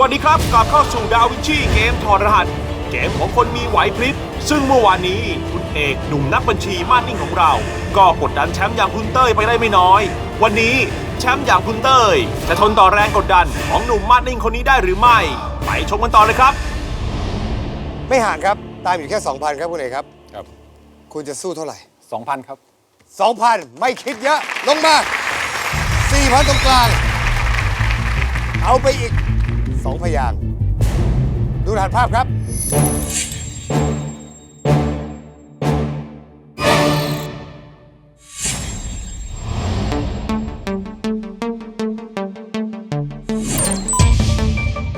วัสดีครับกลับเข้าสู่ดาวินชีเกมถอดรหัส เกมของคนมีไหวพริบ ซึ่งเมื่อวานนี้คุณเอกหนุ่มนักบัญชีมาดนิ่งของเรา ก็กดดันแชมป์อย่างคุณเต้ยไปได้ไม่น้อย วันนี้แชมป์อย่างคุณเต้ยจะทนต่อแรงกดดันของหนุ่มมาดนิ่งคนนี้ได้หรือไม่ ไปชมกันต่อเลยครับ ไม่ห่างครับ ตามอยู่แค่ 2,000 ครับคุณเอกครับ ครับ คุณจะสู้เท่าไหร่ 2,000 ครับ 2,000 ไม่คิดเยอะ ลงมา4,000 ตรงกลาง เอาไปอีก 2พยางค์ดูรหัสภาพครับ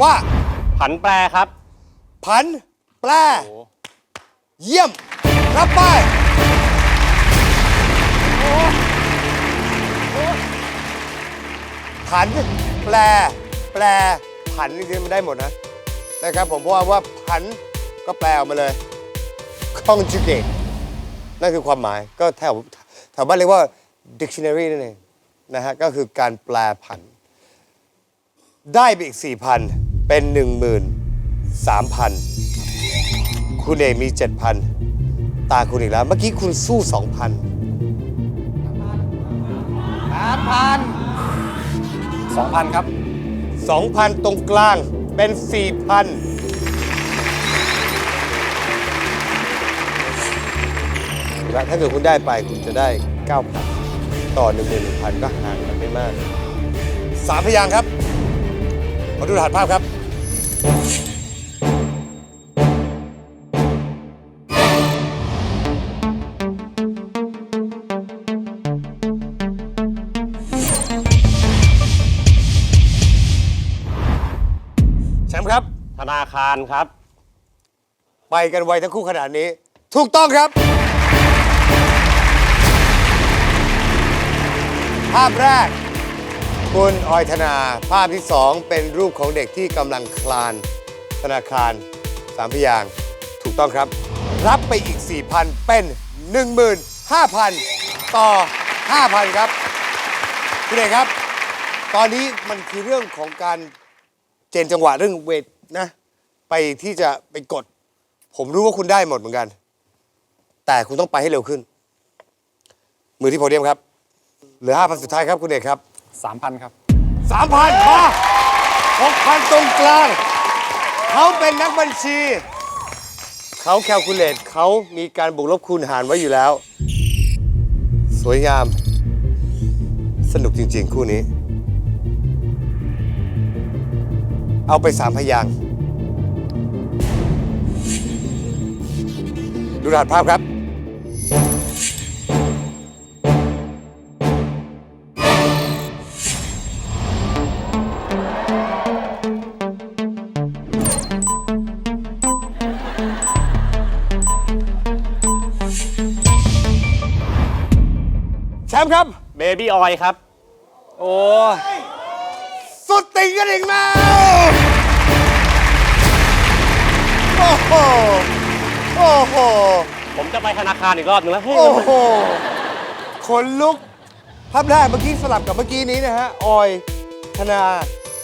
ว่าผันแปรครับ ผัน แปลเยี่ยม รับไป ผัน แปลแปล ผันนี่คือมันได้หมดนะนะครับผมเพราะว่าว่าผันก็แปลออกมาเลย conjugate นั่นคือความหมายก็แถวแถวบ้านเรียกว่า dictionary นั่นเองนะฮะก็คือการแปลผัน ได้ไปอีก 4,000 เป็น 13,000 คุณเอกมี 7,000 ตาคุณอีกแล้ว เมื่อกี้คุณสู้ 2,000 2,000ครับ 2,000 ตรงกลางเป็น 4,000 และถ้าเกิดคุณได้ไปคุณจะได้ 9,000 ต่อ 11,000 ก็ห่างกันไม่มาก สามพยางค์ครับ ขอดูรหัสภาพครับ ธนาคารครับ ไปกันไวทั้งคู่ขนาดนี้ ถูกต้องครับ ภาพแรก คุณออยธนา ภาพที่2เป็นรูปของเด็กที่กำลังคลาน ธนาคารสามพยางค์ถูกต้องครับ รับไปอีก 4,000 เป็น 15,000 ต่อ 5,000 ครับคุณเอกครับ ตอนนี้มันคือเรื่องของการเจนจังหวะเรื่องเวทนะ ไปที่จะไปกด ผมรู้ว่าคุณได้หมดเหมือนกัน แต่คุณต้องไปให้เร็วขึ้น มือที่โพเดียมครับ เหลือ5,000สุดท้ายครับคุณเอกครับ3,000ครับ3,000มา6,000ตรงกลาง เขาเป็นนักบัญชี เขาแคลคูลเลตเขามีการบวกลบคูณหารไว้อยู่แล้ว สวยงาม สนุกจริง ๆ คู่นี้ เอาไปสามพยางค์ ดูรหัสภาพครับ แชมป์ครับ เบบี้ออยครับ โอ้สุดติ่งกันอีกแล้วโอ้โห โอ้โห ผมจะไปธนาคารอีกรอบหนึงแล้วเฮ้ยโอ้โหขนลุก ภาพแรกเมื่อกี้สลับกับเมื่อกี้นี้นะฮะ ออย ธนา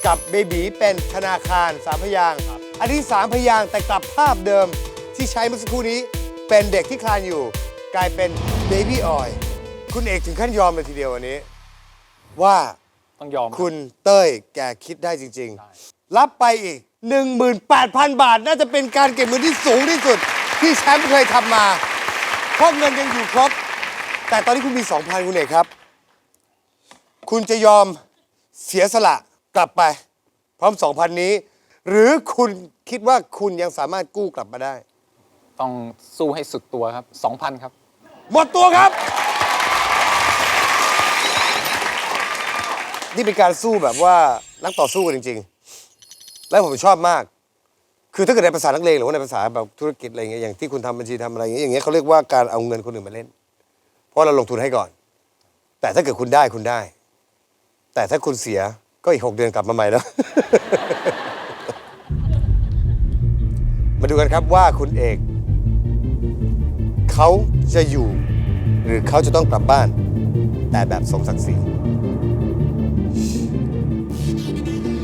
กับเบบีเป็นธนาคารสามพยางค์อันนี้สามพยางค์แต่กลับภาพเดิมที่ใช้เมื่อสักครู่นี้ เป็นเด็กที่คลานอยู่ กลายเป็นเบบี้ออย คุณเอกถึงขั้นยอมเลยทีเดียววันนี้ ว่าต้องยอม คุณเต้ยแกคิดได้จริง ๆ รับไปอีก 18,000 บาท น่าจะเป็นการเก็บเงินที่สูงที่สุด ที่แชมป์เคยทำมา เพราะเงินยังอยู่ครบ แต่ตอนนี้คุณมี 2,000 คุณเอกครับ คุณจะยอมเสียสละกลับไป พร้อม 2,000 นี้ หรือคุณคิดว่าคุณยังสามารถกู้กลับมาได้ ต้องสู้ให้สุดตัวครับ 2,000 ครับ หมดตัวครับ นี่เป็นการสู้แบบว่านักต่อสู้กันจริง ๆ และผมชอบมาก คือถ้าเกิดในภาษานักเลงหรือว่าในภาษาแบบธุรกิจอะไรเงี้ยอย่างที่คุณทำบัญชีทำอะไรอย่างเงี้ยอย่างเงี้ยเขาเรียกว่าการเอาเงินคนอื่นมาเล่น เพราะเราลงทุนให้ก่อน แต่ถ้าเกิดคุณได้คุณได้ แต่ถ้าคุณเสียก็อีกหกเดือนกลับมาใหม่แล้ว มาดูกันครับว่าคุณเอกเขาจะอยู่ หรือเขาจะต้องกลับบ้าน แต่แบบสมศักดิ์ศรี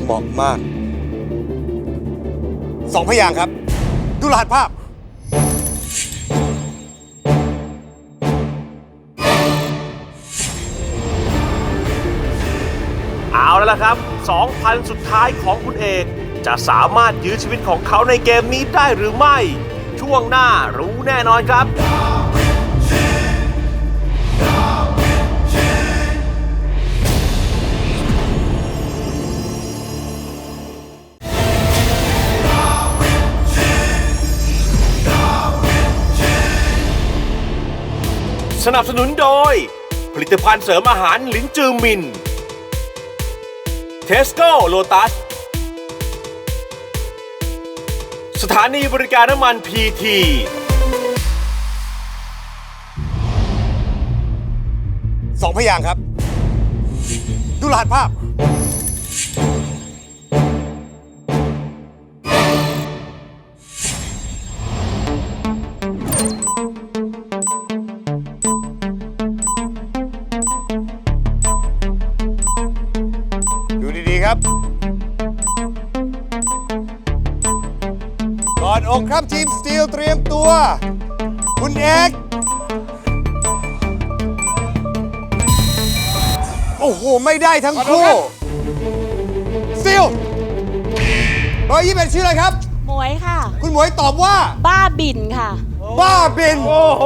เหมาะมาก สองพยางค์ครับ ดูรหัสภาพ เอาแล้วล่ะครับ 2,000 สุดท้ายของคุณเอก จะสามารถยื้อชีวิตของเขาในเกมนี้ได้หรือไม่ ช่วงหน้ารู้แน่นอนครับ สนับสนุนโดย ผลิตภัณฑ์เสริมอาหารลินจือมิน เทสโก้โลตัส สถานีบริการน้ำมันพีทีสองพยางค์ครับ ดูรหัสภาพ ครับก่อนอกครับทีมสตีลเตรียมตัว คุณเอกโอ้โห ไม่ได้ทั้งคู่ซิลเบอร์ยี่เป็นชื่ออะไรครับ หมวยค่ะ คุณหมวยตอบว่า บ้าบินค่ะ บ้าบิน โอ้โห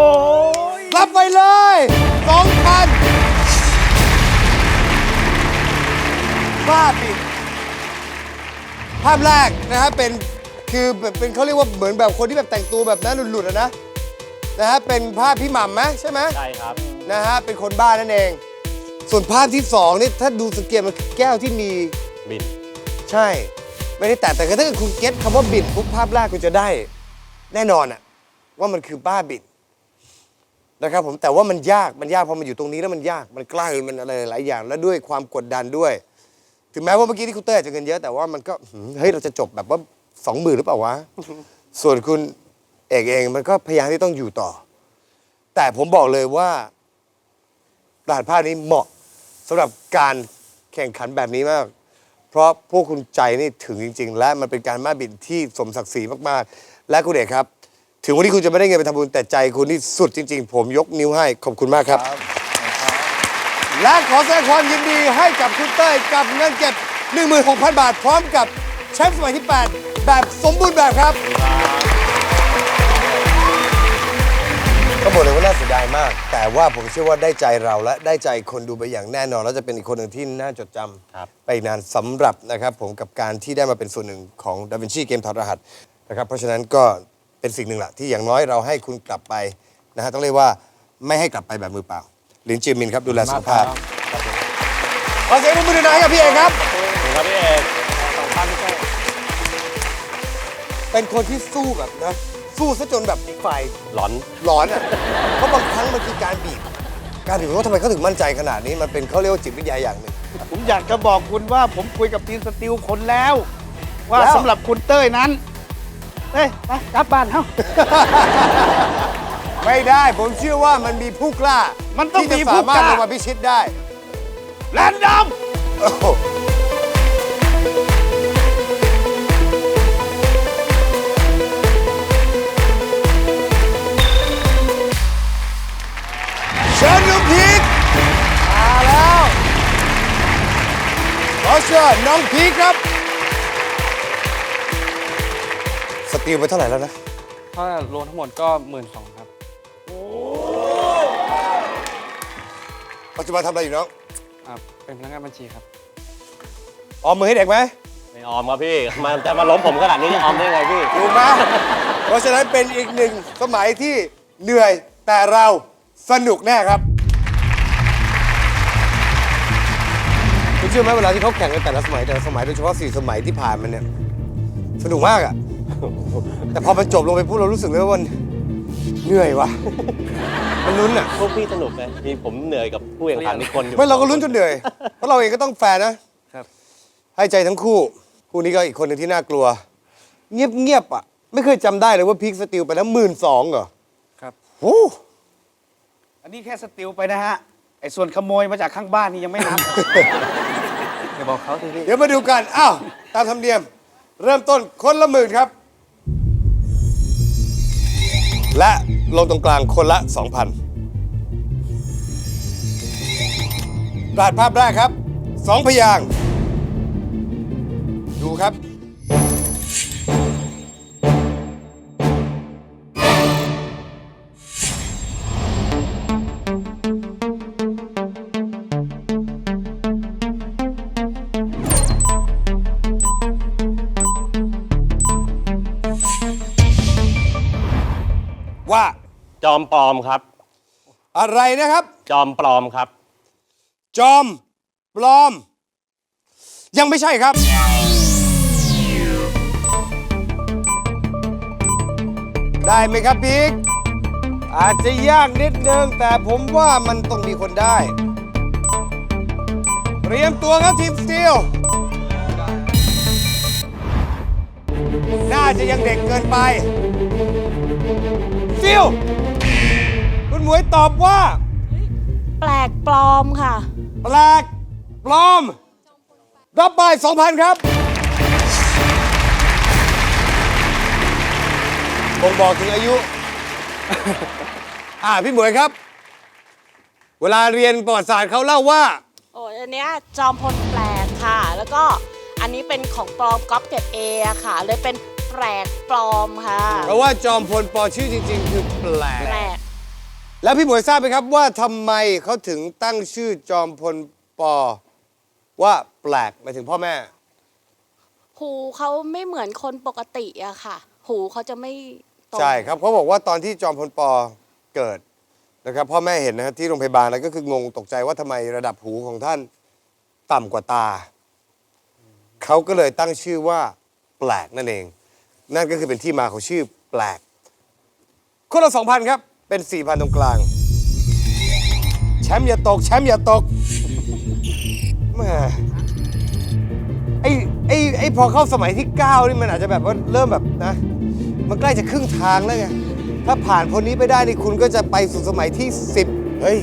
รับไปเลยสองพัน บ้าบินภาพแรกนะฮะเป็นคือแบบเป็นเขาเรียกว่าเหมือนแบบคนที่แบบแต่งตัวแบบนั้นหลุดๆอะนะนะฮะเป็นภาพพี่หม่ำไหมใช่ไหมใช่ครับ นะฮะเป็นคนบ้านั่นเอง ส่วนภาพที่สองนี่ถ้าดูสังเกตมันคือแก้วที่มีบิน ใช่ ไม่ได้แต่แต่ถ้าเกิดคุณเก็ตคำว่าบิดปุ๊บภาพแรกคุณจะได้ แน่นอนอะว่ามันคือบ้าบิดนะครับผมแต่ว่ามันยากมันยากพอมันอยู่ตรงนี้แล้วมันยากมันใกล้มันอะไรหลายอย่าง แล้วด้วยความกดดันด้วย ถึงแม้ว่าเมื่อกี้ที่คุณเต้อาจจะเงินเยอะแต่ว่ามันก็หืมเฮ้ยเราจะจบแบบว่าสองหมื่นหรือเปล่าวะ ส่วนคุณเอกเองมันก็พยายามที่ต้องอยู่ต่อ แต่ผมบอกเลยว่ารหัสภาพนี้เหมาะสำหรับการแข่งขันแบบนี้มาก เพราะพวกคุณใจนี่ถึงจริง ๆ และมันเป็นการมาบินที่สมศักดิ์ศรีมากๆ และคุณเอกครับ ถึงวันนี้คุณจะไม่ได้เงินไปทำบุญแต่ใจคุณนี่สุดจริง ๆ ผมยกนิ้วให้ขอบคุณมากครับ และขอแสดงความยินดีให้กับคุณเต้ยกับเงินเก็บ 16,000 บาท พร้อมกับแชมป์สมัยที่ 8 แบบสมบูรณ์แบบครับ ก็บอกเลยว่าน่าเสียดายมาก แต่ว่าผมเชื่อว่าได้ใจเราและได้ใจคนดูไปอย่างแน่นอน แล้วจะเป็นอีกคนหนึ่งที่น่าจดจำครับไปอีกนานสำหรับนะครับผมกับการที่ได้มาเป็นส่วนหนึ่งของดาวินชีเกมถอดรหัสนะครับเพราะฉะนั้นก็เป็นสิ่งหนึ่งแหละที่อย่างน้อยเราให้คุณกลับไปนะฮะต้องเรียกว่าไม่ให้กลับไปแบบมือเปล่า ลินจิมินครับดูแลสุขภาพขอเสียงปรบมือหน่อยกับพี่เอกครับ ครับพี่เอกสองพันก็เป็นคนที่สู้แบบนะ สู้ซะจนแบบอีกฝ่ายหลอนหลอนอะเพราะบางครั้งมันคือการบีบ การบีบว่าทำไมเขาถึงมั่นใจขนาดนี้มันเป็นเขาเรียกว่าจิตวิทยาอย่างหนึ่ง ผมอยากจะบอกคุณว่าผมคุยกับทีมสติลคนแล้ว ว่าแล้ว สำหรับคุณเต้ยนั้นเอ้ยไปกลับบ้านเฮ้า ไม่ได้ผมเชื่อว่ามันมีผู้กล้ามันต้องที่มีจะผู้สามารถกล้า ลงมาพิชิตได้แลนดอมโอ้โหเชิญลุงพีกมาแล้วขอเชิญน้องพีคครับ สติลไปเท่าไหร่แล้วนะ ถ้ารวมทั้งหมดก็หมื่นสอง ปัจจุบันทำอะไรอยู่น้องอ่าเป็นพนักงานบัญชีครับ ออมมือให้เด็กไหมไม่ออมครับพี่มันจะมาล้มผมขนาดนี้จะออมได้ไงพี่ ถูกไหม เพราะฉะนั้นเป็นอีกหนึ่งสมัยที่เหนื่อยแต่เราสนุกแน่ครับ คุณเชื่อไหมเวลาที่เขาแข่งกันแต่ละสมัยแต่ละสมัยโดยเฉพาะสี่สมัยที่ผ่านมาเนี่ยสนุกมากอะแต่พอมันจบลงไปพูดเรารู้สึกเลยว่ามันเหนื่อยวะ มันลุ้นอะพวกพี่สนุกนะมีผมเหนื่อยกับผู้แข่งขันอีกคนอยู่ไม่เราก็ลุ้นจนเหนื่อยเพราะเราเองก็ต้องแฟร์นะครับ ให้ใจทั้งคู่ คู่นี้ก็อีกคนหนึ่งที่น่ากลัว เงียบเงียบๆอะ ไม่เคยจำได้เลยว่าพีคสติลไปแล้วหมื่นสองเหรอครับ โอ้อันนี้แค่สติลไปนะฮะ ไอ้ส่วนขโมยมาจากข้างบ้านนี่ยังไม่นับ อย่าบอกเขาสิพี่เดี๋ยวมาดูกัน อ้าว ตามธรรมเนียม เริ่มต้นคนละหมื่นครับ และ ลงตรงกลางคนละ 2,000ปราดภาพแรกครับสองพยางค์ดูครับ ว่าจอมปลอมครับ อะไรนะครับ จอมปลอมครับ จอมปลอม ยังไม่ใช่ครับ ได้ไหมครับพีกอาจจะยากนิดนึงแต่ผมว่ามันต้องมีคนได้ เตรียมตัวครับทีมสตีลน่าจะยังเด็กเกินไป สตีลคุณหมวยตอบว่า แปลกปลอมค่ะ แปลกปลอม รับไป2,000 ครับบ่งบอกถึงอายุ อ่าพี่หมวยครับ เวลาเรียนประวัติศาสตร์เขาเล่าว่า โอ้ยอันเนี้ยจอมพลแปลกค่ะ แล้วก็อันนี้เป็นของปลอมก๊อปเกรดเอะค่ะ เลยเป็นแปลกปลอมค่ะเพราะว่าจอมพลปอชื่อจริง ๆ คือแปลก แปลกแล้วพี่หมวยทราบไหมครับว่าทำไมเขาถึงตั้งชื่อจอมพลปอ ว่าแปลกหมายถึงพ่อแม่ หูเขาไม่เหมือนคนปกติอะค่ะ หูเขาจะไม่ตรงใช่ครับเขาบอกว่าตอนที่จอมพลปอเกิดนะครับพ่อแม่เห็นนะครับที่โรงพยาบาลแล้วก็คืองงตกใจว่าทำไมระดับหูของท่านต่ำกว่าตา เขาก็เลยตั้งชื่อว่าแปลกนั่นเอง นั่นก็คือเป็นที่มาของชื่อแปลก คนละสองพันครับ เป็นสี่พันตรงกลาง แชมป์อย่าตก แชมป์อย่าตกแม่ไอ้ไอ้ไอ้พอเข้าสมัยที่ 9 นี่มันอาจจะแบบว่าเริ่มแบบนะ มันใกล้จะครึ่งทางแล้วไง ถ้าผ่านพ้นนี้ไปได้นี่คุณก็จะไปสู่สมัยที่ 10 เฮ้ย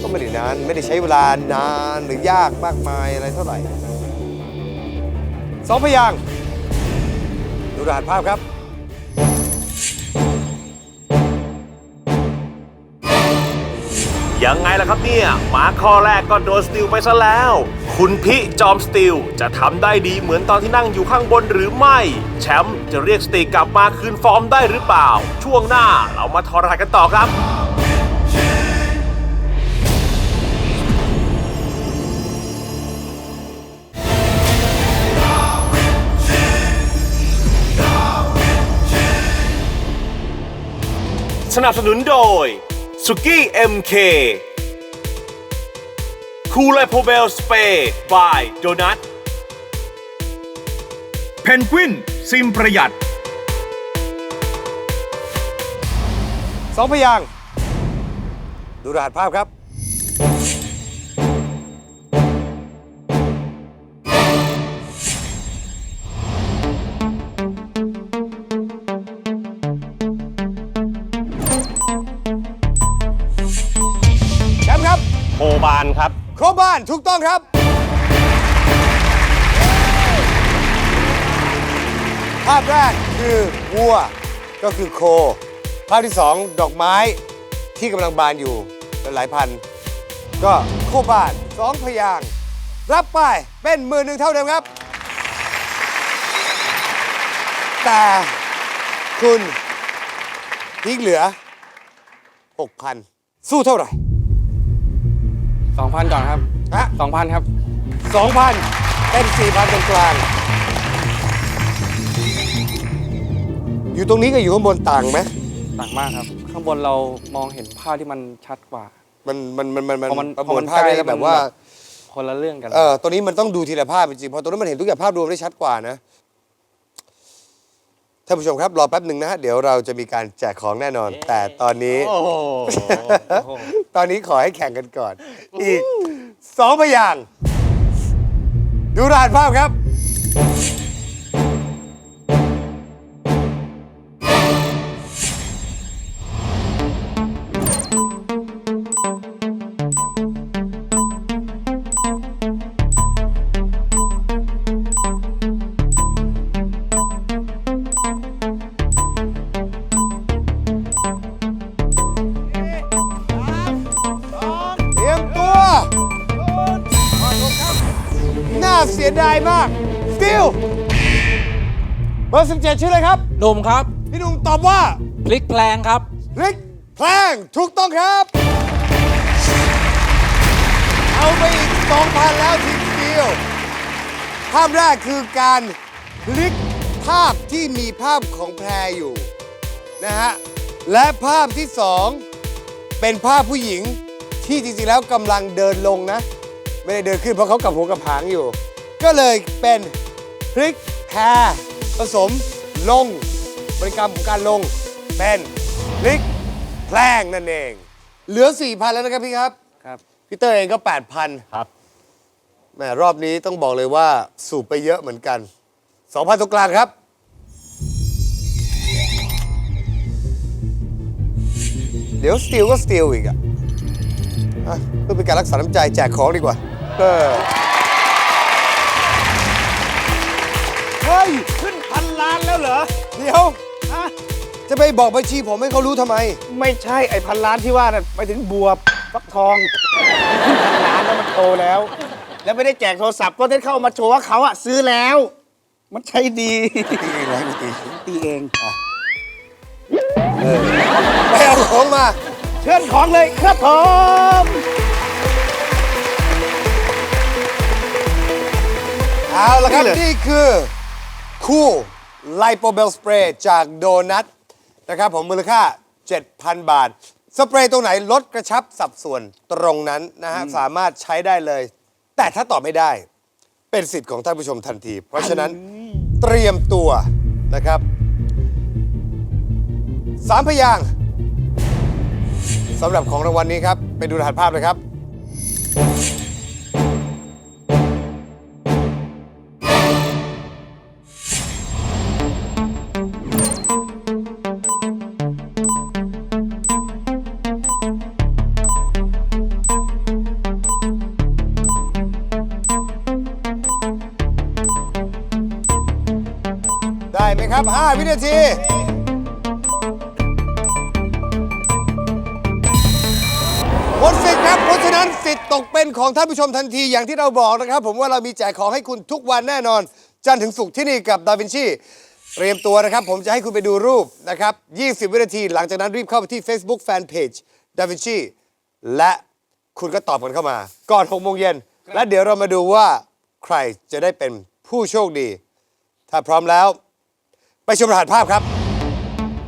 ก็ไม่ได้นาน ไม่ได้ใช้เวลานานหรือยากมากมายอะไรเท่าไหร่ สองพยางค์ ดูรหัสภาพครับ ยังไงล่ะครับเนี่ยหมาข้อแรกก็โดนสติลไปซะแล้ว คุณพิจอมสติลจะทำได้ดีเหมือนตอนที่นั่งอยู่ข้างบนหรือไม่ แชมป์จะเรียกสติกลับมาคืนฟอร์มได้หรือเปล่า ช่วงหน้าเรามาทอรหัสกันต่อครับ สนับสนุนโดยสุกี้ MK คูลโพเบลสเปย์บายโดนัทเพนกวินซิมประหยัด สองพยางค์ดูรหัสภาพครับ รบโครบบ้านถูกต้องครับ ภาพแรกคือวัวก็คือโค ภาพที่สองดอกไม้ที่กำลังบานอยู่หลายพัน ก็โคบ้านสองพยางค์รับไปเป็นหมื่นหนึ่งเท่าเดิมครับ แต่คุณทิ้งเหลือ 6,000 สู้เท่าไหร่ สองพันก่อนครับฮะ สองพันครับ2,000เป็น4,000ตรงกลาง อยู่ตรงนี้กับอยู่ข้างบนต่างไหมต่างมากครับ ข้างบนเรามองเห็นภาพที่มันชัดกว่า มันมันมันมันมันพอมันประพอมวมัลนภาพใกล้ได้แล้วแบมันบว่าแบบคนละเรื่องกัน เออตัวนี้มันต้องดูทีละภาพจริงๆพอตัวนั้นมันเห็นทุกอย่างภาพรวมได้ชัดกว่านะท่านผู้ชมครับ รอแป๊บหนึ่งนะฮะเดี๋ยวเราจะมีการแจกของแน่นอน แต่ตอนนี้ โอ้โห ตอนนี้ขอให้แข่งกันก่อน อีกสองพยางค์ดูรหัสภาพครับ เบอร์17ชื่ออะไรครับ หนุ่มครับ พี่หนุ่มตอบว่าพลิกแปลงครับ พลิกแพลงถูกต้องครับ เอาไปอีก2,000แล้วทีมสติลภาพแรกคือการพลิกภาพที่มีภาพของแพรอยู่นะฮะและภาพที่สองเป็นภาพผู้หญิงที่จริงๆแล้วกำลังเดินลงนะ ไม่ได้เดินขึ้นเพราะเขากลับหัวกับหางอยู่ ก็เลยเป็นพลิกแพร ผสมลง บริกรรมของการลงเป็นพลิกแพลงนั่นเอง เหลือ 4,000 แล้วนะครับพี่ครับ ครับ พี่เตอร์เองก็ 8,000ครับ แหมรอบนี้ต้องบอกเลยว่าสูบไปเยอะเหมือนกัน 2,000ตรงกลางครับ เดี๋ยวสติลก็สติลอีกอะอะเพื่อเป็นการรักษาน้ำใจแจกของดีกว่า เออ เฮ้ยขึ้นพันล้าน แล้วเหรอ เดี๋ยวฮะจะไปบอกบัญชีผมให้เขารู้ทำไม ไม่ใช่ไอ้พันล้านที่ว่าน่ะไปถึงบวบฟักทองขึ้นพันล้านแล้วมันโตแล้ว แล้วไม่ได้แจกโทรศัพท์ก็ได้เข้ามาโชว์ว่าเขาอะซื้อแล้ว มันใช่ดีตีเองนะกูตีตีเองไปเอาของมา เชิญของเลยครับผมเอาละครับนี่คือคู่ ไลโปเบลสเปรย์จากโดนัทนะครับผมมูลค่า 7,000 บาท สเปรย์ตรงไหนลดกระชับสัดส่วนตรงนั้นนะฮะสามารถใช้ได้เลย แต่ถ้าตอบไม่ได้ เป็นสิทธิ์ของท่านผู้ชมทันที เพราะฉะนั้นเตรียมตัวนะครับสามพยางค์สำหรับของรางวัลนี้ครับ ไปดูรหัสภาพเลยครับ ครับ 5 วินาที หมดสิทธิ์ครับ เพราะฉะนั้นสิทธิ์ตกเป็นของท่านผู้ชมทันทีอย่างที่เราบอกนะครับ ผมว่าเรามีแจกของให้คุณทุกวันแน่นอน จันทร์ถึงศุกร์ที่นี่กับดาวินชี เตรียมตัวนะครับ ผมจะให้คุณไปดูรูปนะครับ 20 วินาที หลังจากนั้นรีบเข้าไปที่ Facebook Fanpage ดาวินชีและคุณก็ตอบกันเข้ามา ก่อน6โมงเย็น และเดี๋ยวเรามาดูว่าใครจะได้เป็นผู้โชคดี ถ้าพร้อมแล้ว ไปชมรหัสภาพครับ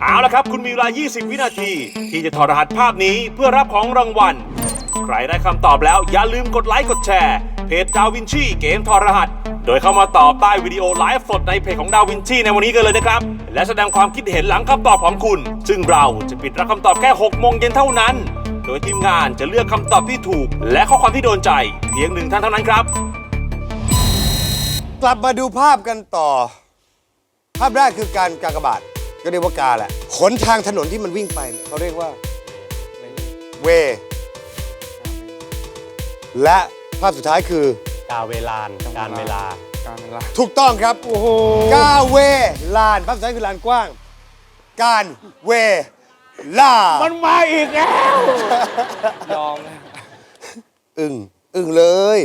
เอาละครับ คุณมีเวลา 20 วินาที ที่จะถอดรหัสภาพนี้เพื่อรับของรางวัล ใครได้คำตอบแล้วอย่าลืมกดไลค์กดแชร์ เพจดาวินชีเกมถอดรหัส โดยเข้ามาตอบใต้วิดีโอไลฟ์สดในเพจของดาวินชีในวันนี้กันเลยนะครับ และแสดงความคิดเห็นหลังคำตอบของคุณ ซึ่งเราจะปิดรับคำตอบแค่ 6 โมงเย็นเท่านั้น โดยทีมงานจะเลือกคำตอบที่ถูก และข้อความที่โดนใจ เพียงหนึ่งท่านเท่านั้นครับ กลับมาดูภาพกันต่อ ภาพแรกคือการกากบาทก็เรียกว่ากาแหละขนทางถนนที่มันวิ่งไปเนี่ยเขาเรียกว่าเว และภาพสุดท้ายคือ กาเวลานการเวลา การเวลา ถูกต้องครับโอ้โหกาเวลาน ภาพสุดท้ายคือลานกว้าง การเวลามันมาอีกแล้ว ยอมเลยอึ้งอึ้งเลย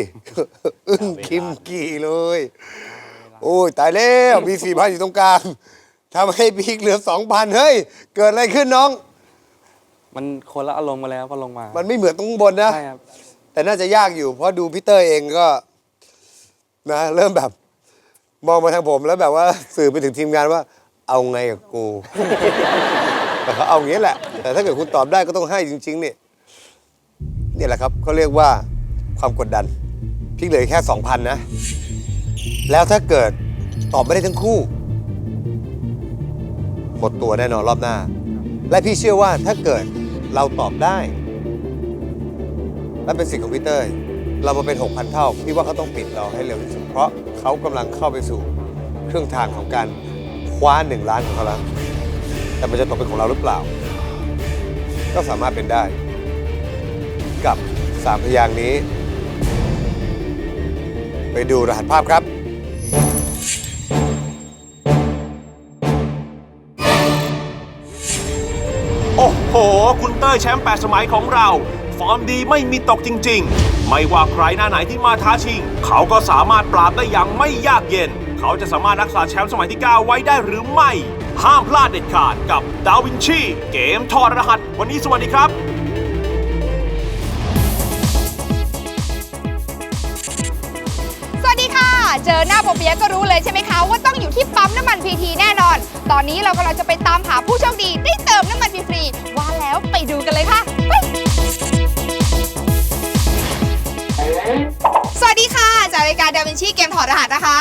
อึ้งคิมกี่เลย โอ้ยตายแล้วมีสี่พันอยู่ตรงกลางทำให้พีกเหลือสองพันเฮ้ย เกิดอะไรขึ้นน้อง มันคนละอารมณ์มาแล้วพอลงมามันไม่เหมือนตรงข้างบนนะ ใช่ครับ แต่น่าจะยากอยู่ เพราะดูพีเตอร์เองก็ นะ เริ่มแบบ มองมาทางผมแล้วแบบว่า สื่อไปถึงทีมงานว่า เอาไงกับกู แต่เขาเอาอย่างนี้แหละ แต่ถ้าเกิดคุณตอบได้ก็ต้องให้จริง ๆ เนี่ยนี่แหละครับเขาเรียกว่าความกดดันพี่เหลือแค่ 2,000 นะ แล้วถ้าเกิดตอบไม่ได้ทั้งคู่ หมดตัวแน่นอนรอบหน้า และพี่เชื่อว่าถ้าเกิดเราตอบได้ และเป็นสิทธิ์ของพี่เต้ยเรามาเป็น 6,000 เท่า พี่ว่าเขาต้องปิดเราให้เร็วที่สุด เพราะเขากำลังเข้าไปสู่เครื่องทางของการคว้า1ล้านของเขาแล้วแต่มันจะตกเป็นของเราหรือเปล่า ก็สามารถเป็นได้ กับ3พยางค์นี้ ไปดูรหัสภาพครับ อร์แชมป์แปดสมัยของเรา ฟอร์มดีไม่มีตกจริง ๆ ไม่ว่าใครหน้าไหนที่มาท้าชิง เขาก็สามารถปราบได้อย่างไม่ยากเย็น เขาจะสามารถรักษาแชมป์สมัยที่ 9 ไว้ได้หรือไม่ ห้ามพลาดเด็ดขาดกับดาวินชี เกมทอดรหัส วันนี้สวัสดีครับ เจอหน้าโปเปียะก็รู้เลยใช่ไหมคะ ว่าต้องอยู่ที่ปั๊มน้ำมันพีทีแน่นอน ตอนนี้เรากำลังจะไปตามหาผู้โชคดีได้เติมน้ำมันฟรีๆว่าแล้วไปดูกันเลยค่ะไปสวัสดีค่ะจากรายการดาวินชีเกมถอดรหัสนะคะ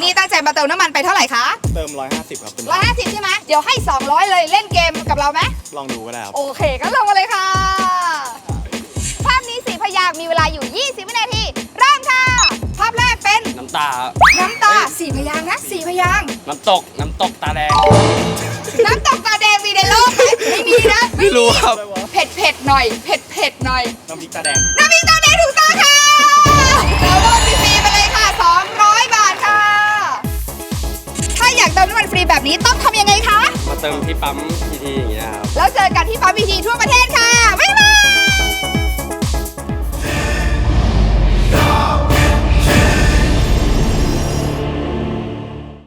นี่ตั้งใจมาเติมน้ำมันไปเท่าไหร่คะเติม 150 ครับเป็นร้อยห้าสิบใช่ไหมเดี๋ยวให้ 200 เลยเล่นเกมกับเราไหม ลองดูก็ได้ครับ โอเคก็ลงมาเลยค่ะ ภาพนี้สีพยางค์มีเวลาอยู่ 20 วินาที เป็นน้ำตาน้ำตาสีพยางค์นะสีพยางค์น้ำตกน้ำตกตาแดงน้ำตกตาแดงมีในโลกไหมไม่มีนะไม่รู้ครับเผ็ดเผ็ดๆหน่อยเผ็ดเผ็ดๆหน่อย น้ำพริกตาแดงน้ำพริกตาแดงถูกต้องค่ะเราโดนฟรีๆไปเลยค่ะ200 บาทค่ะ ถ้าอยากเติมน้ำมันฟรีแบบนี้ต้องทำยังไงคะ มาเติมที่ปั๊มพีทีอย่างเงี้ยครับ แล้วเจอกันที่ปั๊มพีทีทั่วไป